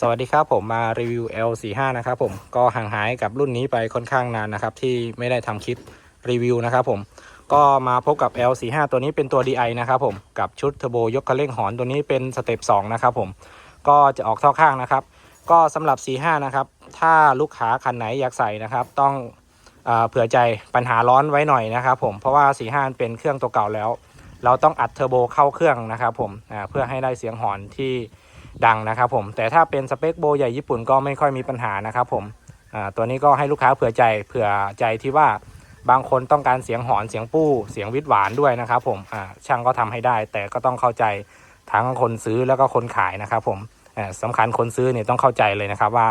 สวัสดีครับผมมารีวิว L45 นะครับผมก็ห่างหายกับรุ่นนี้ไปค่อนข้างนานนะครับ ที่ไม่ได้ทำคลิปรีวิวนะครับผมก็มาพบกับ L45 ตัวนี้เป็นตัว DI นะครับผมกับชุดเทอร์โบยกคันเร่งหอนตัวนี้เป็นสเต็ป2นะครับผมก็จะออกท่อข้างนะครับ ก็สำหรับ 45 นะครับ ถ้าลูกค้าคันไหนอยากใส่นะครับ ต้องเอเผื่อใจปัญหาร้อนไว้หน่อยนะครับผมเพราะว่า 45 เป็นเครื่องตัวเก่าแล้ว เราต้องอัดเทอร์โบเข้าเครื่องนะครับผมเพื่อให้ได้เสียงหอนที่ ดังนะครับผมแต่ถ้าเป็นสเปคโบใหญ่ญี่ปุ่นก็ไม่ค่อยมีปัญหานะครับผมตัวนี้ก็ให้ลูกค้าเผื่อใจเผื่อใจที่ว่าบางคนต้องการเสียงหอนเสียงปู้เสียงวิดหวานด้วยนะครับผมช่างก็ทำให้ได้ แต่ก็ต้องเข้าใจทั้งคนซื้อแล้วก็คนขายนะครับผมอ่าสำคัญคนซื้อเนี่ยต้องเข้าใจเลยนะครับว่า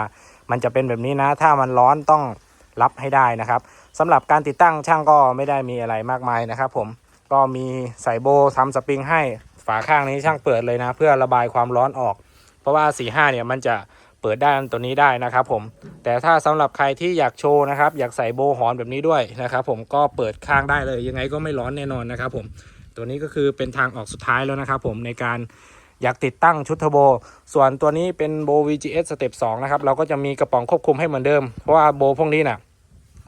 มันจะเป็นแบบนี้นะ ถ้ามันร้อนต้องรับให้ได้นะครับสำหรับการติดตั้งช่างก็ไม่ได้มีอะไรมากมายนะครับผมก็มีใส่โบทำสปริงให้ฝาข้างนี้ช่างเปิดเลยนะ เพื่อระบายความร้อนออก เพราะว่า 45 เนี่ยมันจะเปิดด้านตัวนี้ได้นะครับผม แต่ถ้าสำหรับใครที่อยากโชว์นะครับ อยากใส่โบหอนแบบนี้ด้วยนะครับผมก็เปิดข้างได้เลย ยังไงก็ไม่ร้อนแน่นอนนะครับผม ตัวนี้ก็คือเป็นทางออกสุดท้ายแล้วนะครับผมในการอยากติดตั้งชุดเทอร์โบ ส่วนตัวนี้เป็นโบ VGS สเต็ป2นะครับ เราก็จะมีกระป๋องควบคุมให้เหมือนเดิม เพราะว่าโบพวกนี้น่ะ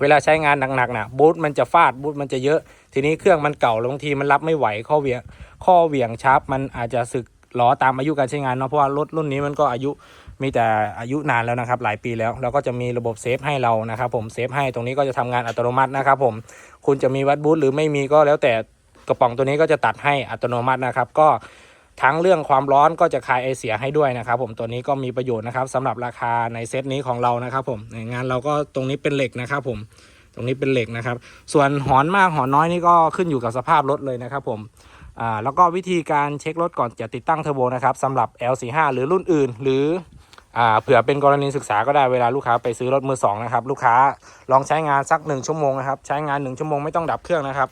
เวลาใช้งานหนักๆนะบูทมันจะฟาดบูทมันจะเยอะ ทีนี้เครื่องมันเก่าแล้วบางทีมันรับไม่ไหวข้อเหวี่ยงข้อเหวี่ยงชาร์ปมันอาจจะสึก ล้อตามอายุการใช้งานเนาะเพราะว่ารถรุ่นนี้มันก็อายุมีแต่อายุนานแล้วนะครับ หลายปีแล้วแล้วก็จะมีระบบเซฟให้เรานะครับ ผมเซฟให้ตรงนี้ก็จะทำงานอัตโนมัตินะครับ ผมคุณจะมีวัดบูทหรือไม่มีก็แล้วแต่กระป๋องตัวนี้ก็จะตัดให้อัตโนมัตินะครับ ก็ทั้งเรื่องความร้อนก็จะคายไอเสียให้ด้วยนะครับ ผมตัวนี้ก็มีประโยชน์นะครับสำหรับราคาในเซตนี้ของเรานะครับ ผมงานเราก็ตรงนี้เป็นเหล็กนะครับ ผมตรงนี้เป็นเหล็กนะครับ ส่วนหอนมากหอนน้อยนี่ก็ขึ้นอยู่กับสภาพรถเลยนะครับ ผม อ่าแล้วก็วิธีการเช็ครถก่อนจะติดตั้งเทอร์โบนะครับสำหรับ L45 หรือรุ่นอื่น หรืออ่าเผื่อเป็นกรณีศึกษาก็ได้เวลาลูกค้าไปซื้อรถมือสองนะครับลูกค้าลองใช้งานสัก 1 ชั่วโมงนะครับใช้งาน 1 ชั่วโมงไม่ต้องดับเครื่องนะครับ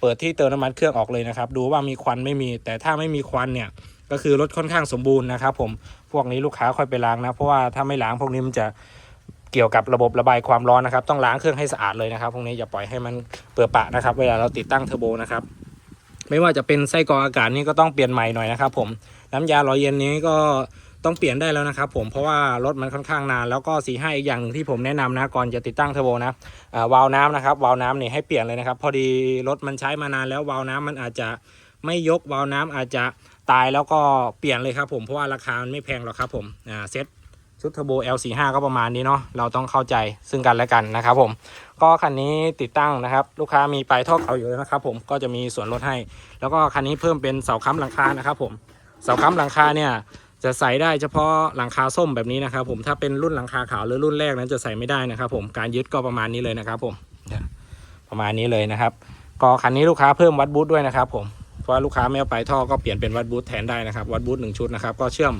เปิดที่เติมน้ำมันเครื่องออกเลยนะครับดูว่ามีควันไม่มี แต่ถ้าไม่มีควันเนี่ยก็คือรถค่อนข้างสมบูรณ์นะครับผมพวกนี้ลูกค้าค่อยไปล้างนะ เพราะว่าถ้าไม่ล้างพวกนี้มันจะเกี่ยวกับระบบระบายความร้อนนะครับ ต้องล้างเครื่องให้สะอาดเลยนะครับ พวกนี้อย่าปล่อยให้มันเปื้อปะนะครับ เวลาเราติดตั้งเทอร์โบนะครับ ไม่ว่าจะเป็นไส้กรองอากาศนี่ก็ต้องเปลี่ยนใหม่หน่อยนะครับ ผมน้ำยาหล่อเย็นนี้ก็ต้องเปลี่ยนได้แล้วนะครับ ผมเพราะว่ารถมันค่อนข้างนานแล้วก็สีห้าอีกอย่างหนึ่งที่ผมแนะนำนะก่อนจะติดตั้งเทอร์โบนะวาล์วน้ำนะครับวาล์วน้ำนี่ให้เปลี่ยนเลยนะครับ พอดีรถมันใช้มานานแล้ววาล์วน้ำมันอาจจะไม่ยกวาล์วน้ำอาจจะตายแล้วก็เปลี่ยนเลยครับ ผมเพราะว่าราคามันไม่แพงหรอกครับผมอ่าเซ็ต ชุดเทอร์โบ L45 ก็ประมาณนี้เนาะเราต้องเข้าใจซึ่งกันและกันนะครับผม ก็คันนี้ติดตั้งนะครับ ลูกค้ามีปลายท่อเขาอยู่แล้วนะครับ ผมก็จะมีส่วนลดให้ แล้วก็คันนี้เพิ่มเป็นเสาค้ำหลังคานะครับผมเสาค้ำหลังคาเนี่ยจะใส่ได้เฉพาะหลังคาส้มแบบนี้นะครับ ผมถ้าเป็นรุ่นหลังคาขาวหรือรุ่นแรกนั้นจะใส่ไม่ได้นะครับ ผมการยึดก็ประมาณนี้เลยนะครับ ผมประมาณนี้เลยนะครับ ก็คันนี้ลูกค้าเพิ่มวัดบูทด้วยนะครับ ผมเพราะลูกค้าไม่เอาปลายท่อก็เปลี่ยนเป็นวัดบูทแทนได้นะครับวัดบูทหนึ่งชุดนะครับก็เชื่อม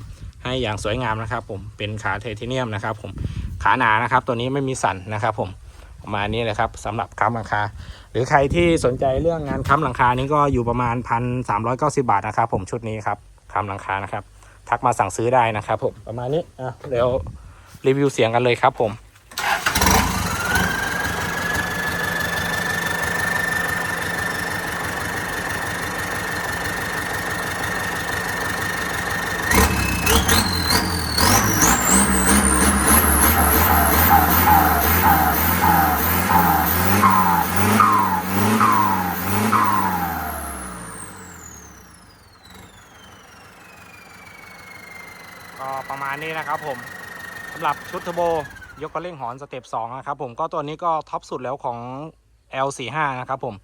ให้อย่างสวยงามนะครับ ผมเป็นขาไทเทเนียมนะครับ ผมขาหนานะครับ ตัวนี้ไม่มีสันนะครับ ผมประมาณนี้เลยครับสำหรับค้ำหลังคา หรือใครที่สนใจเรื่องงานค้ำหลังคานี้ก็อยู่ประมาณพันสามร้อยเก้าสิบาทนะครับ ผมชุดนี้ครับค้ำหลังคานะครับ ทักมาสั่งซื้อได้นะครับ ผมประมาณนี้อะเดี๋ยวรีวิวเสียงกันเลยครับ ผม นี้นะครับผมสำหรับชุดเทอร์โบยกกระเร่งหอนสเต็ป2นะครับผมก็ตัวนี้ก็ท็อปสุดแล้วของ L45 นะครับผม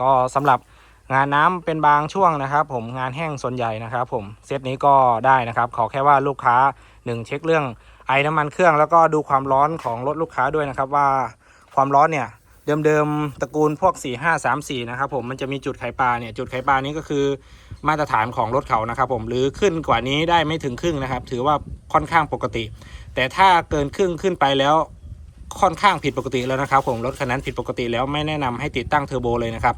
ก็สำหรับงานน้ำเป็นบางช่วงนะครับ ผมงานแห้งส่วนใหญ่นะครับ ผมเซตนี้ก็ได้นะครับ ขอแค่ว่าลูกค้า 1 เช็คเรื่องไอน้ำมันเครื่องแล้วก็ดูความร้อนของรถลูกค้าด้วยนะครับ ว่าความร้อนเนี่ยเดิมๆตระกูลพวก 4 5 3 4 นะครับผมมันจะมีจุดไขปลาเนี่ยจุดไขปลานี้ก็คือ มาตรฐานของรถเขานะครับผมหรือขึ้นกว่านี้ได้ไม่ถึงครึ่งนะครับ ถือว่าค่อนข้างปกติ แต่ถ้าเกินครึ่งขึ้นไปแล้วค่อนข้างผิดปกติแล้วนะครับผมรถคันนั้นผิดปกติแล้วไม่แนะนำให้ติดตั้งเทอร์โบเลยนะครับ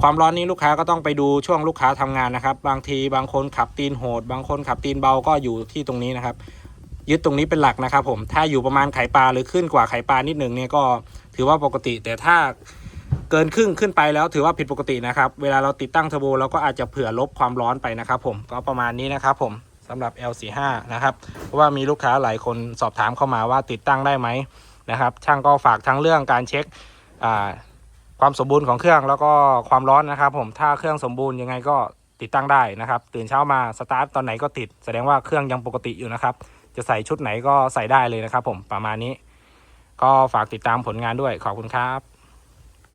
ความร้อนนี้ลูกค้าก็ต้องไปดูช่วงลูกค้าทำงานนะครับ บางทีบางคนขับตีนโหด บางคนขับตีนเบาก็อยู่ที่ตรงนี้นะครับ ยึดตรงนี้เป็นหลักนะครับผมถ้าอยู่ประมาณไข่ปลาหรือขึ้นกว่าไข่ปลานิดหนึ่งเนี่ยก็ถือว่าปกติ แต่ถ้า เกินครึ่งขึ้นไปแล้วถือว่าผิดปกตินะครับ เวลาเราติดตั้งเทอร์โบเราก็อาจจะเผื่อลบความร้อนไปนะครับผมก็ประมาณนี้นะครับผมสำหรับ L45 นะครับเพราะว่ามีลูกค้าหลายคนสอบถามเข้ามาว่าติดตั้งได้ไหมนะครับช่างก็ฝากทั้งเรื่องการเช็คความสมบูรณ์ของเครื่องแล้วก็ความร้อนนะครับผมถ้าเครื่องสมบูรณ์ยังไงก็ติดตั้งได้นะครับ ตื่นเช้ามาสตาร์ทตอนไหนก็ติด แสดงว่าเครื่องยังปกติอยู่นะครับจะใส่ชุดไหนก็ใส่ได้เลยนะครับผมประมาณนี้ ก็ฝากติดตามผลงานด้วยขอบคุณครับ